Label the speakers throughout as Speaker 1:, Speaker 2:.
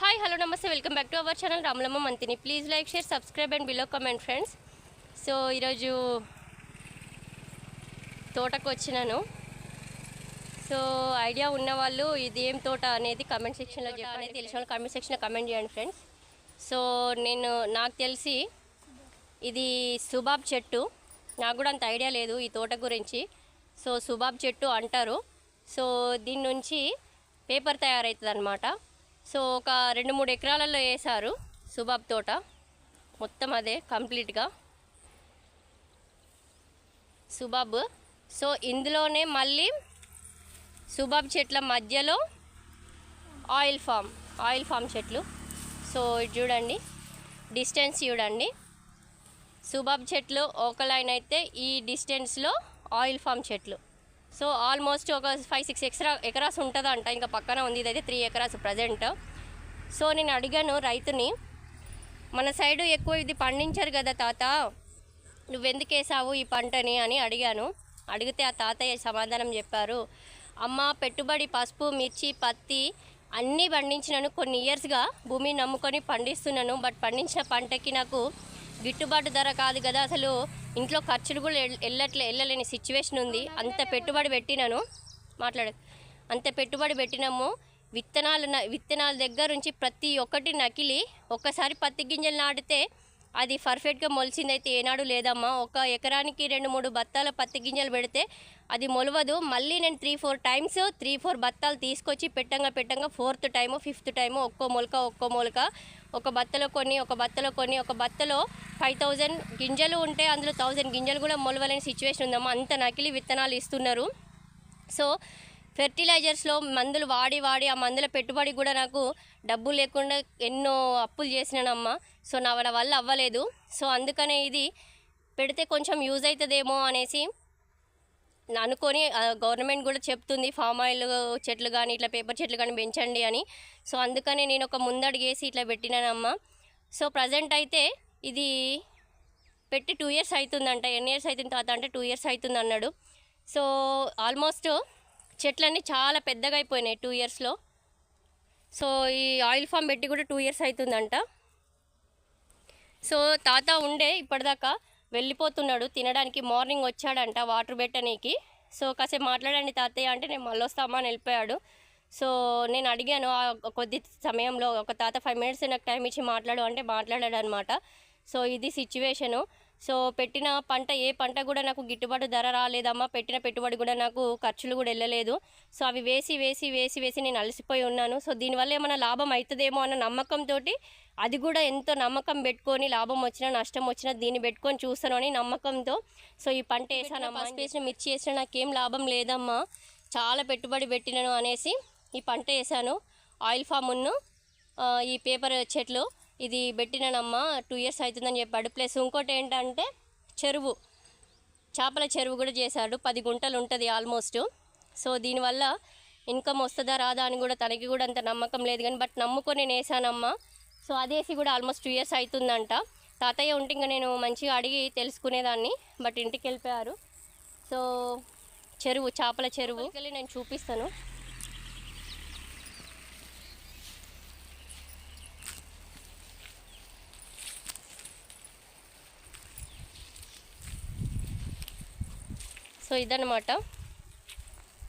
Speaker 1: Hi hello నమస్తే. Welcome back to our channel Ramalamma Manthani please like share subscribe and below comment friends so ఈరోజు తోటకు వచ్చినాను. So idea ఉన్నవాళ్ళు ఇది ఏం తోట అనేది కమెంట్ సెక్షన్లో చెప్పండి. తెలిసిన వాళ్ళు కమెంట్ సెక్షన్లో కమెంట్ చేయండి ఫ్రెండ్స్ సో నేను నాకు తెలిసి ఇది సుబాబ్ చెట్టు. నాకు కూడా అంత ఐడియా లేదు ఈ తోట గురించి. సో సుబాబ్ చెట్టు అంటారు. సో దీని నుంచి పేపర్ తయారవుతుంది అనమాట సో ఒక రెండు మూడు ఎకరాలలో వేశారు సుబాబ్ తోట. మొత్తం అదే కంప్లీట్గా. సుబాబ్. సో ఇందులోనే మళ్ళీ సుబాబ్ చెట్ల మధ్యలో ఆయిల్ ఫామ్ ఆయిల్ ఫామ్ చెట్లు. సో ఇది చూడండి డిస్టెన్స్ చూడండి. సుబాబ్ చెట్లు ఒక లైన్ అయితే ఈ డిస్టెన్స్లో ఆయిల్ ఫామ్ చెట్లు. సో ఆల్మోస్ట్ ఒక ఫైవ్ సిక్స్ ఎక్స్రా ఎకరాస్ ఉంటుందంట. ఇంకా పక్కన ఉంది. ఇదైతే త్రీ ఎకరాస్ ప్రజెంట్. సో నేను అడిగాను రైతుని మన సైడు ఎక్కువ ఇది పండించారు కదా తాత? నువ్వెందుకు వేసావు ఈ పంటని? అని అడిగాను. అడిగితే ఆ తాతయ్య సమాధానం చెప్పారు అమ్మ పెట్టుబడి పసుపు మిర్చి పత్తి అన్నీ పండించినాను. కొన్ని ఇయర్స్గా భూమిని నమ్ముకొని పండిస్తున్నాను. బట్ పండించిన పంటకి నాకు గిట్టుబాటు ధర కాదు కదా. అసలు ఇంట్లో ఖర్చులు కూడా వెళ్ళట్లే వెళ్ళలేని సిచ్యువేషన్ ఉంది. అంత పెట్టుబడి పెట్టినాను. మాట్లాడు. అంత పెట్టుబడి పెట్టినాము. విత్తనాలు విత్తనాల దగ్గర నుంచి ప్రతి ఒక్కటి నకిలి. ఒక్కసారి పత్తి గింజలు నాటితే అది పర్ఫెక్ట్గా మొలిచిందైతే ఏనాడు లేదమ్మా. ఒక ఎకరానికి రెండు మూడు బత్తాల పత్తి గింజలు పెడితే అది మొలవదు. మళ్ళీ నేను three four times three four బత్తాలు తీసుకొచ్చి పెట్టంగా పెట్టంగా ఫోర్త్ టైము ఫిఫ్త్ టైము ఒక్కో మొలక ఒక్కో మొలక. ఒక బత్తలో కొన్ని ఒక బత్తలో కొన్ని ఒక బత్తలో ఫైవ్ థౌజండ్ గింజలు ఉంటే అందులో థౌజండ్ గింజలు కూడా మొలవలేని సిచ్యువేషన్ ఉందమ్మా. అంత నకిలీ విత్తనాలు ఇస్తున్నారు. సో ఫెర్టిలైజర్స్లో మందులు వాడి వాడి ఆ మందుల పెట్టుబడి కూడా నాకు డబ్బు లేకుండా ఎన్నో అప్పులు చేసినానమ్మా. సో నా వాళ్ళ వల్ల అవ్వలేదు. సో అందుకనే ఇది పెడితే కొంచెం యూజ్ అవుతుందేమో అనేసి అనుకొని గవర్నమెంట్ కూడా చెప్తుంది ఫామ్ ఆయిల్ చెట్లు కానీ ఇట్లా పేపర్ చెట్లు కానీ పెంచండి అని. సో అందుకనే నేను ఒక ముందడిగేసి ఇట్లా పెట్టినానమ్మా. సో ప్రజెంట్ అయితే ఇది పెట్టి టూ ఇయర్స్ అవుతుందంట ఎన్ని ఇయర్స్ అవుతుంది తాత అంటే టూ ఇయర్స్ అవుతుంది అన్నాడు. సో ఆల్మోస్ట్ చెట్లన్నీ చాలా పెద్దగా అయిపోయినాయి టూ ఇయర్స్లో సో ఈ ఆయిల్ ఫామ్ పెట్టి కూడా టూ ఇయర్స్ అవుతుందంట సో తాత ఉండే ఇప్పటిదాకా వెళ్ళిపోతున్నాడు తినడానికి మార్నింగ్ వచ్చాడంట వాటర్ పెట్టనీకి. సో కాసేపు మాట్లాడండి తాతయ్య అంటే నేను మళ్ళీ వస్తామా అని వెళ్ళిపోయాడు. సో నేను అడిగాను ఆ కొద్ది సమయంలో ఒక తాత ఫైవ్ మినిట్స్ నాకు టైం ఇచ్చి మాట్లాడు అంటే మాట్లాడాడు అనమాట సో ఇది సిచ్యువేషను. సో పెట్టిన పంట ఏ పంట కూడా నాకు గిట్టుబాటు ధర రాలేదమ్మా. పెట్టిన పెట్టుబడి కూడా నాకు ఖర్చులు కూడా వెళ్ళలేదు. సో అవి వేసి వేసి వేసి వేసి నేను అలసిపోయి ఉన్నాను. సో దీనివల్ల ఏమైనా లాభం అవుతుందేమో అన్న నమ్మకంతో అది కూడా ఎంతో నమ్మకం పెట్టుకొని లాభం వచ్చినా నష్టం వచ్చినా దీన్ని పెట్టుకొని చూస్తాను అని నమ్మకంతో. సో ఈ పంట వేసానమ్మా వేసిన మిర్చి వేసినా నాకేం లాభం లేదమ్మా. చాలా పెట్టుబడి పెట్టినాను అనేసి ఈ పంట వేసాను. ఆయిల్ ఫామును ఆ, ఈ పేపర్ చెట్లు. ఇది పెట్టినానమ్మా టూ ఇయర్స్ అవుతుందని చెప్పాడు. ప్లస్ ఇంకోటి ఏంటంటే చెరువు. చేపల చెరువు కూడా చేశాడు. పది గుంటలు ఉంటుంది ఆల్మోస్ట్ సో దీనివల్ల ఇన్కమ్ వస్తుందా రాదా అని కూడా తనకి కూడా అంత నమ్మకం లేదు కానీ బట్ నమ్ముకొని నేను వేసానమ్మా సో అదేసి కూడా ఆల్మోస్ట్ టూ ఇయర్స్ అవుతుందంట తాతయ్య ఉంటే ఇంకా నేను మంచిగా అడిగి తెలుసుకునేదాన్ని బట్ ఇంటికి వెళ్ళిపోయారు సో చెరువు చేపల చెరువు. వెళ్ళి నేను చూపిస్తాను. సో ఇదనమాట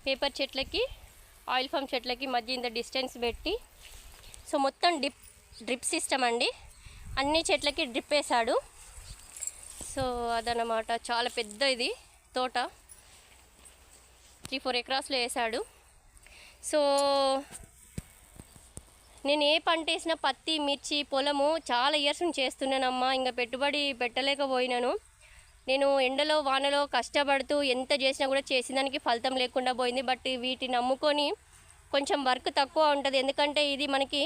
Speaker 1: పేపర్ చెట్లకి ఆయిల్ ఫామ్ చెట్లకి మధ్య ఇంత డిస్టెన్స్ పెట్టి సో మొత్తం డిప్ డ్రిప్ సిస్టమ్ అండి. అన్ని చెట్లకి డ్రిప్ వేసాడు సో అదనమాట చాలా పెద్ద ఇది తోట. త్రీ ఫోర్ ఎకరాస్లో వేసాడు సో నేను ఏ పంట వేసినా పత్తి మిర్చి పొలము చాలా ఇయర్స్ నుంచి చేస్తున్నానమ్మా. ఇంకా పెట్టుబడి పెట్టలేకపోయినాను. నేను ఎండలో వానలో కష్టపడుతూ ఎంత చేసినా కూడా చేసిన దానికి ఫలితం లేకుండా పోయింది. బట్ వీటిని నమ్ముకొని కొంచెం వర్క్ తక్కువ ఉంటుంది. ఎందుకంటే ఇది మనకి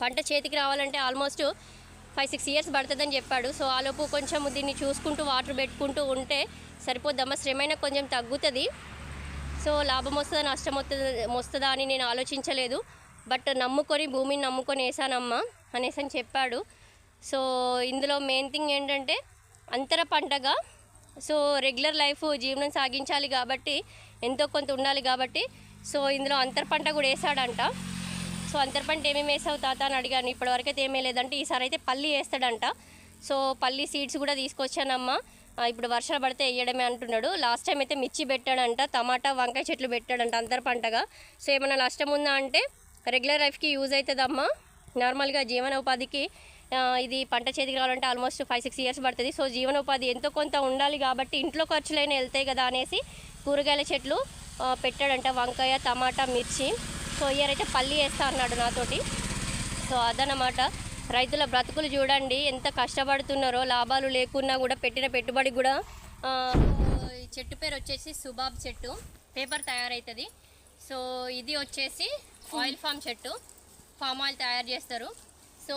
Speaker 1: పంట చేతికి రావాలంటే ఆల్మోస్ట్ ఫైవ్ సిక్స్ ఇయర్స్ పడుతుందని చెప్పాడు. సో ఆలోపు కొంచెం దీన్ని చూసుకుంటూ వాటర్ పెట్టుకుంటూ ఉంటే సరిపోద్దమ్మా శ్రమైన కొంచెం తగ్గుతుంది. సో లాభం వస్తుందా నష్టం వస్తుందా వస్తుందా అని నేను ఆలోచించలేదు. బట్ నమ్ముకొని భూమిని నమ్ముకొని వేసానమ్మా అనేసి అని చెప్పాడు. సో ఇందులో మెయిన్ థింగ్ ఏంటంటే అంతర పంటగా సో రెగ్యులర్ లైఫ్ జీవనం సాగించాలి కాబట్టి ఎంతో కొంత ఉండాలి కాబట్టి సో ఇందులో అంతర పంట కూడా వేసాడంట. సో అంతర పంట ఏమేమి వేసావు తాత అని అడిగాను. ఇప్పటివరకు అయితే ఏమీ లేదంటే ఈసారి అయితే పల్లి వేస్తాడంట. సో పల్లి సీడ్స్ కూడా తీసుకొచ్చానమ్మా. ఇప్పుడు వర్షాలు పడితే వేయడమే అంటున్నాడు. లాస్ట్ టైం అయితే మిర్చి పెట్టాడంట టమాటా వంకాయ చెట్లు పెట్టాడంట అంతర పంటగా. సో ఏమైనా నష్టం ఉందా అంటే రెగ్యులర్ లైఫ్కి యూజ్ అవుతుందమ్మా. నార్మల్గా జీవనోపాధికి ఉపాధికి ఇది పంట చేతికి రావాలంటే ఆల్మోస్ట్ ఫైవ్ సిక్స్ ఇయర్స్ పడుతుంది. సో జీవనోపాధి ఎంతో కొంత ఉండాలి కాబట్టి ఇంట్లో ఖర్చులైనా వెళ్తాయి కదా అనేసి కూరగాయల చెట్లు పెట్టాడంట. వంకాయ టమాటా మిర్చి. సో ఇయర్ అయితే పల్లి వేస్తా అన్నాడు నాతోటి. సో అదనమాట రైతుల బ్రతుకులు చూడండి ఎంత కష్టపడుతున్నారో లాభాలు లేకున్నా కూడా పెట్టిన పెట్టుబడి కూడా చెట్టు పేరు వచ్చేసి సుబాబ్ చెట్టు. పేపర్ తయారవుతుంది సో ఇది వచ్చేసి ఆయిల్ ఫామ్ చెట్టు. ఫామ్ ఆయిల్ తయారు చేస్తారు. సో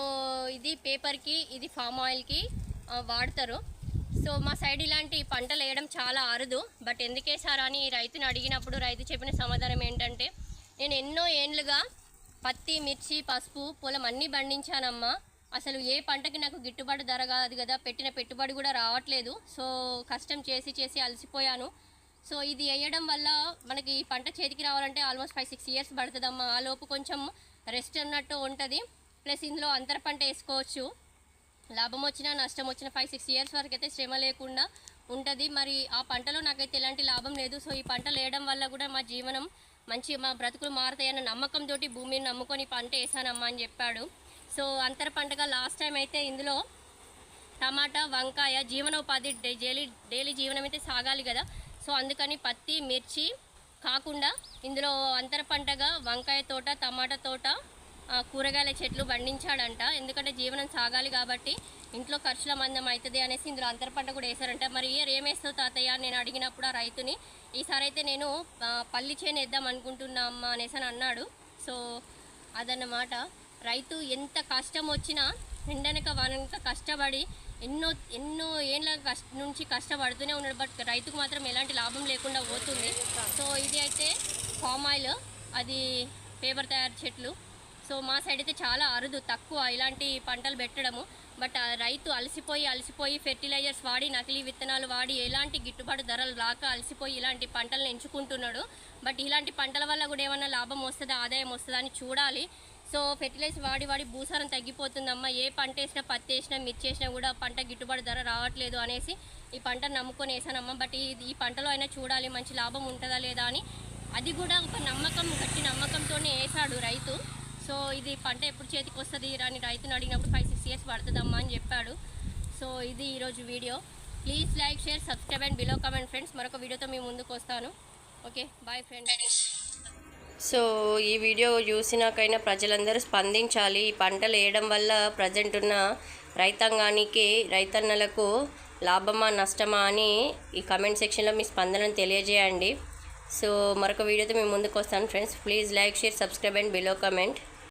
Speaker 1: ఇది పేపర్కి ఇది ఫామ్ ఆయిల్కి వాడతారు. సో మా సైడ్ ఇలాంటి పంటలు వేయడం చాలా అరుదు. బట్ ఎందుకేసారా అని రైతుని అడిగినప్పుడు రైతు చెప్పిన సమాధానం ఏంటంటే నేను ఎన్నో ఏండ్లుగా పత్తి మిర్చి పసుపు పొలం అన్నీ పండించానమ్మా. అసలు ఏ పంటకి నాకు గిట్టుబాటు ధర కాదు కదా పెట్టిన పెట్టుబడి కూడా రావట్లేదు. సో కష్టం చేసి చేసి అలసిపోయాను. సో ఇది వేయడం వల్ల మనకి ఈ పంట చేతికి రావాలంటే ఆల్మోస్ట్ ఫైవ్ సిక్స్ ఇయర్స్ పడుతుందమ్మా. ఆ లోపు కొంచెం రెస్ట్ అన్నట్టు ఉంటుంది. ప్లస్ ఇందులో అంతర పంట వేసుకోవచ్చు. లాభం వచ్చినా నష్టం వచ్చినా ఫైవ్ సిక్స్ ఇయర్స్ వరకు అయితే శ్రమ లేకుండా ఉంటుంది. మరి ఆ పంటలో నాకైతే ఎలాంటి లాభం లేదు. సో ఈ పంటలు వేయడం వల్ల కూడా మా జీవనం మంచి మా బ్రతుకులు మారుతాయన్న నమ్మకంతో భూమిని నమ్ముకొని పంట వేసానమ్మా అని చెప్పాడు. సో అంతర పంటగా లాస్ట్ టైం అయితే ఇందులో టమాటా వంకాయ జీవనోపాధి డైలీ డైలీ జీవనం అయితే సాగాలి కదా. సో అందుకని పత్తి మిర్చి కాకుండా ఇందులో అంతర పంటగా వంకాయ తోట టమాటా తోట కూరగాయల చెట్లు పండించాడంట. ఎందుకంటే జీవనం సాగాలి కాబట్టి ఇంట్లో ఖర్చుల మందం అవుతుంది అనేసి ఇందులో అంతర పంట కూడా వేశారంట. మరి ఇయర్ ఏమేస్తావు తాతయ్య నేను అడిగినప్పుడు ఆ రైతుని ఈసారి అయితే నేను పల్లి చేను వేద్దాం అనుకుంటున్నా అమ్మ అనేసి అని అన్నాడు. సో అదన్నమాట. రైతు ఎంత కష్టం వచ్చినా ఎండనక వానక కష్టపడి ఎన్నో ఎన్నో ఏళ్ళ కష్ట నుంచి కష్టపడుతూనే ఉన్నాడు. బట్ రైతుకు మాత్రం ఎలాంటి లాభం లేకుండా పోతుంది. సో ఇది అయితే పామ్ ఆయిల్. అది పేపర్ తయారు చెట్లు. సో మా సైడ్ అయితే చాలా అరుదు తక్కువ ఇలాంటి పంటలు పెట్టడము. బట్ రైతు అలసిపోయి అలసిపోయి ఫెర్టిలైజర్స్ వాడి నకిలీ విత్తనాలు వాడి ఎలాంటి గిట్టుబాటు ధరలు రాక అలసిపోయి ఇలాంటి పంటలను ఎంచుకుంటున్నాడు. బట్ ఇలాంటి పంటల వల్ల కూడా ఏమన్నా లాభం వస్తుందా ఆదాయం వస్తుందా అని చూడాలి. సో ఫెర్టిలైజర్ వాడి వాడి భూసారం తగ్గిపోతుందమ్మా. ఏ పంట వేసినా పత్తి వేసినా మిర్చి వేసినా కూడా పంట గిట్టుబాటు ధర రావట్లేదు అనేసి ఈ పంట నమ్ముకొని వేసానమ్మా. బట్ ఇది ఈ పంటలో అయినా చూడాలి మంచి లాభం ఉంటుందా లేదా అని. అది కూడా ఒక నమ్మకం గట్టి నమ్మకంతోనే వేసాడు రైతు. సో ఇది పంట ఎప్పుడు చేతికి వస్తుంది అని రైతును అడిగినప్పుడు ఫైవ్ సిక్స్ ఇయర్స్ పడుతుందమ్మా అని చెప్పాడు. సో ఇది ఈరోజు video. Please like share subscribe and below comment friends మరొక వీడియోతో మీ ముందుకు వస్తాను. ఓకే బాయ్ ఫ్రెండ్స్ సో ఈ వీడియో చూసినాకైనా ప్రజలందరూ స్పందించాలి. ఈ పంటలు వేయడం వల్ల ప్రజెంట్ ఉన్న రైతాంగానికి రైతన్నలకు లాభమా నష్టమా అని ఈ కమెంట్ సెక్షన్లో మీ స్పందనను తెలియజేయండి. సో మరొక వీడియోతో మేము ముందుకు వస్తాను friends please like share subscribe and below comment